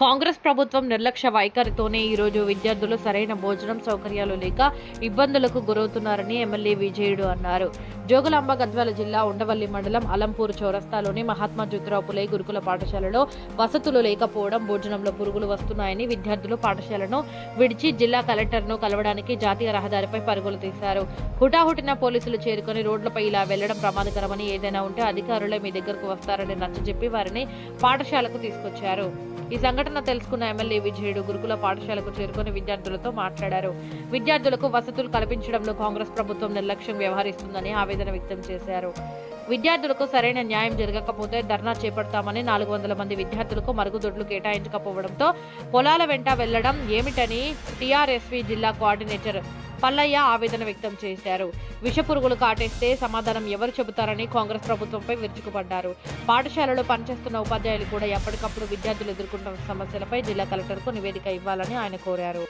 కాంగ్రెస్ ప్రభుత్వం నిర్లక్ష్య వైఖరితోనే ఈరోజు విద్యార్థులు సరైన భోజనం సౌకర్యాలు లేక ఇబ్బందులకు గురవుతున్నారని ఎమ్మెల్యే విజయుడు అన్నారు. జోగులాంబ గద్వాల జిల్లా ఉండవల్లి మండలం అలంపూర్ చౌరస్తాలోని మహాత్మా జ్యోతిరావు పులే గురుకుల పాఠశాలలో వసతులు లేకపోవడం భోజనంలో పురుగులు వస్తున్నాయని విద్యార్థులు పాఠశాలను విడిచి జిల్లా కలెక్టర్ను కలవడానికి జాతీయ రహదారిపై పరుగులు తీశారు. హుటాహుటిన పోలీసులు చేరుకొని రోడ్లపై ఇలా వెళ్ళడం ప్రమాదకరమని ఏదైనా ఉంటే అధికారులే మీ దగ్గరకు వస్తారని నచ్చజెప్పి వారిని పాఠశాలకు తీసుకొచ్చారు. ఈ సంఘటన తెలుసుకున్న ఎమ్మెల్యే విజయుడు గురుకుల పాఠశాలకు చేరుకుని విద్యార్థులతో మాట్లాడారు. విద్యార్థులకు వసతులు కల్పించడంలో కాంగ్రెస్ ప్రభుత్వం నిర్లక్ష్యం వ్యవహరిస్తుందని ఆవేదన వ్యక్తం చేశారు. విద్యార్థులకు సరైన న్యాయం జరగకపోతే ధర్నా చేపడతామని నాలుగు వందల మంది విద్యార్థులకు మరుగుదొడ్లు కేటాయించకపోవడంతో పొలాల వెంట వెళ్ళడం ఏమిటని టీఆర్ఎస్వి జిల్లా కోఆర్డినేటర్ పల్లయ్య ఆవేదన వ్యక్తం చేశారు. విషపురుగులు కాటేస్తే సమాధానం ఎవరు చెబుతారని కాంగ్రెస్ ప్రభుత్వంపై విరుచుకుపడ్డారు. పాఠశాలలో పనిచేస్తున్న ఉపాధ్యాయులు కూడా ఎప్పటికప్పుడు విద్యార్థులు ఎదుర్కొంటున్న సమస్యలపై జిల్లా కలెక్టర్కు నివేదిక ఇవ్వాలని ఆయన కోరారు.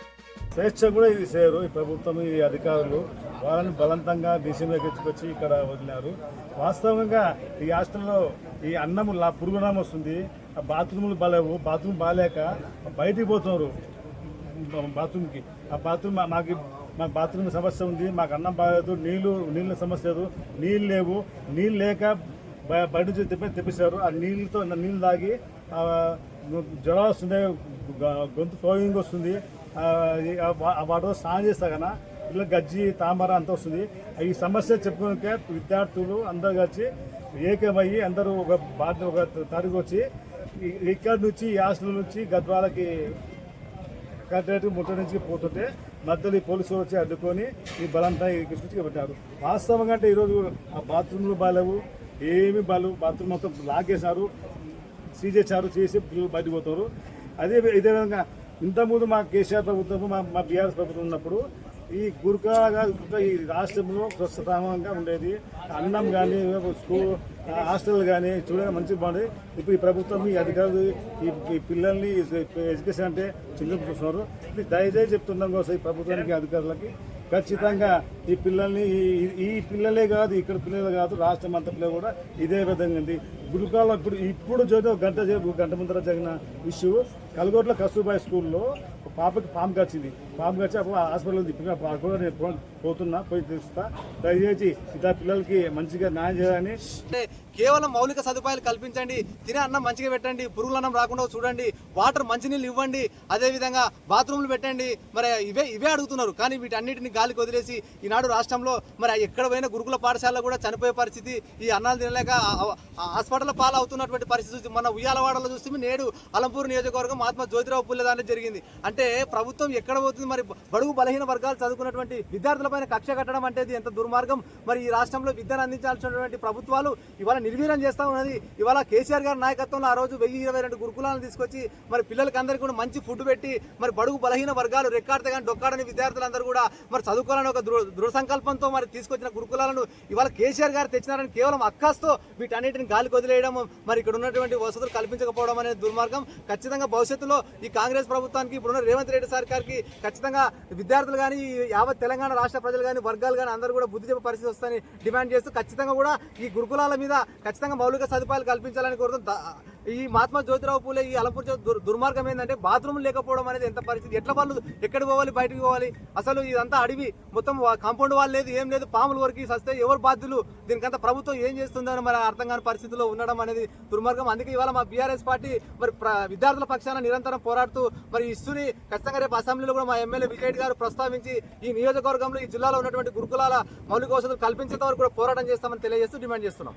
స్వేచ్ఛ కూడా ఇది చేయరు ఈ ప్రభుత్వం ఈ అధికారులు వాళ్ళని బలవంతంగా దేశంలోకి ఎక్కించుకొచ్చి ఇక్కడ వదిలినారు. వాస్తవంగా ఈ హాస్టల్లో ఈ అన్నం లా పురుగునామం వస్తుంది. ఆ బాత్రూములు బాలేవు. బాత్రూమ్ బాగాలేక బయటికి పోతున్నారు. బాత్రూమ్కి. ఆ బాత్రూమ్ మాకు మాకు బాత్రూమ్ సమస్య ఉంది. మాకు అన్నం బాగలేదు. నీళ్ళు నీళ్ళ సమస్య లేదు. నీళ్ళు లేవు. నీళ్ళు లేక బయట నుంచి తెప్పి తెప్పిస్తారు. ఆ నీళ్ళతో నీళ్ళు తాగి జ్వరాలు జ్వరం గ- గొంతు ఫ్లోయింగ్ వస్తుంది. ఆ, వాటితో స్నానం చేస్తా కన్నా ఇలా గజ్జి తామర అంతా వస్తుంది. ఈ సమస్య చెప్పుకునే విద్యార్థులు అందరు కలిసి ఏకమయ్యి అందరూ ఒక బాధ్యత ఒక తారీఖు వచ్చి ఇక్కడ నుంచి ఈ హాస్టల్ నుంచి గద్వాలకి కలెక్టరేట్ ముట్ట నుంచి పోతుంటే మధ్యలో ఈ పోలీసులు వచ్చి అడ్డుకొని ఈ బలంతా కృష్ణకి పెట్టారు. వాస్తవంగా అంటే ఈరోజు ఆ బాత్రూమ్లు బాలేవు ఏమి బాలు బాత్రూమ్ మొత్తం లాగేశారు సీజేశారు చేసి పిల్లలు బయటకు పోతారు. అదే ఇదే విధంగా ఇంతకుముందు మా కేసీఆర్ ప్రభుత్వం మా మా బీఆర్ఎస్ ప్రభుత్వం ఉన్నప్పుడు ఈ గురుకుల ఈ రాష్ట్రంలో ప్రస్తుతంగా ఉండేది. అన్నం కానీ స్కూల్ హాస్టల్ కానీ చూడడానికి మంచిగా బాగుంది ఇప్పుడు ఈ ప్రభుత్వం ఈ అధికారులు ఈ పిల్లల్ని ఎడ్యుకేషన్ అంటే చిన్న చూస్తున్నారు దయచేసి చెప్తున్నాం కోసం ఈ ప్రభుత్వానికి అధికారులకి. ఖచ్చితంగా ఈ పిల్లల్ని ఈ- ఈ పిల్లలే కాదు ఇక్కడ పిల్లలే కాదు రాష్ట్రం అంతా పిల్లలు కూడా ఇదే విధంగా ఉంది. గురుకాలం ఇప్పుడు ఇప్పుడు జరిగిన గంట గంట ముందర జరిగిన ఇష్యూ కలగోట్ల కస్తూర్బాయ్ స్కూల్లో ఒక పాపకి పాము కచ్చింది పాము కచ్చి అప్పుడు హాస్పిటల్ తిప్పిన కూడా నేను పో- పోతున్నా పోయి తెలుస్తా. దయచేసి ఇట్లా పిల్లలకి మంచిగా న్యాయం చేయాలని. కేవలం మౌలిక సదుపాయాలు కల్పించండి తినే అన్నం మంచిగా పెట్టండి పురుగుల అన్నం రాకుండా చూడండి వాటర్ మంచినీళ్ళు ఇవ్వండి అదేవిధంగా బాత్రూమ్లు పెట్టండి. మరి ఇవే ఇవే అడుగుతున్నారు. కానీ వీటన్నిటిని గాలికి వదిలేసి ఈనాడు రాష్ట్రంలో మరి ఎక్కడ పోయిన గురుకుల పాఠశాలలో కూడా చనిపోయే పరిస్థితి ఈ అన్నాలు తినలేక ఆ- హాస్పిటల్ పాలవుతున్నటువంటి పరిస్థితి చూసి మన ఉయ్యాలవాడలో చూస్తే నేడు అలంపూర్ నియోజకవర్గం మహాత్మా జ్యోతిరావు పుల్లే దాంట్లో జరిగింది. అంటే ప్రభుత్వం ఎక్కడ పోతుంది మరి? బడుగు బలహీన వర్గాలు చదువుకున్నటువంటి విద్యార్థులపైన కక్ష కట్టడం అంటే ఎంత దుర్మార్గం? మరి ఈ రాష్ట్రంలో విద్యను అందించాల్సినటువంటి ప్రభుత్వాలు ఇవాళ నిర్వీర్యం చేస్తా ఉన్నది. ఇవాళ కేసీఆర్ గారి నాయకత్వంలో ఆ రోజు వెయ్యి ఇరవై రెండు గురుకులాలను తీసుకొచ్చి మరి పిల్లలకి అందరికీ కూడా మంచి ఫుడ్ పెట్టి మరి బడుగు బలహీన వర్గాలు రెక్కాడితే కానీ డొక్కాడని విద్యార్థులందరూ కూడా మరి చదువుకోవాలని ఒక దృఢ సంకల్పంతో మరి తీసుకొచ్చిన గురుకులాలను ఇవాళ కేసీఆర్ గారు తెచ్చినారని కేవలం అక్కాస్తో వీటన్నిటిని గాలికి వదిలేయడం మరి ఇక్కడ ఉన్నటువంటి వసతులు కల్పించకపోవడం అనేది దుర్మార్గం. ఖచ్చితంగా భవిష్యత్తులో ఈ కాంగ్రెస్ ప్రభుత్వానికి ఇప్పుడున్న రేవంత్ రెడ్డి సర్కార్కి ఖచ్చితంగా విద్యార్థులు కానీ యావత్ తెలంగాణ రాష్ట్ర ప్రజలు కానీ వర్గాలు కానీ అందరూ కూడా బుద్ధి చెప్పే పరిస్థితి వస్తుందని డిమాండ్ చేస్తూ ఖచ్చితంగా కూడా ఈ గురుకులాల మీద ఖచ్చితంగా మౌలిక సదుపాయాలు కల్పించాలని కోరుతూ ఈ మహాత్మా జ్యోతిరావు పూలే ఈ అలంపూర్ దుర్- దుర్మార్గం ఏంటంటే బాత్రూమ్ లేకపోవడం అనేది ఎంత పరిస్థితి? ఎట్లా వాళ్ళు ఎక్కడికి పోవాలి? బయటికి పోవాలి? అసలు ఇదంతా అడవి. మొత్తం కాంపౌండ్ వాళ్ళు లేదు ఏం లేదు పాములు వరకు సస్తే ఎవరు బాధ్యులు? దీనికంతా ప్రభుత్వం ఏం చేస్తుందని మరి అర్థం కాని పరిస్థితిలో ఉండడం అనేది దుర్మార్గం. అందుకే ఇవాళ మా బీఆర్ఎస్ పార్టీ మరి ప్ర- విద్యార్థుల పక్షాన నిరంతరం పోరాడుతూ మరి ఇస్తుని ఖచ్చితంగా రేపు అసెంబ్లీలో కూడా మా ఎమ్మెల్యే విజయ్ గారు ప్రస్తావించి ఈ నియోజకవర్గంలో ఈ జిల్లాలో ఉన్నటువంటి గురుకులాల మౌలిక వసతులు కల్పించేంత వరకు కూడా పోరాటం చేస్తామని తెలియజేస్తూ డిమాండ్ చేస్తున్నాం.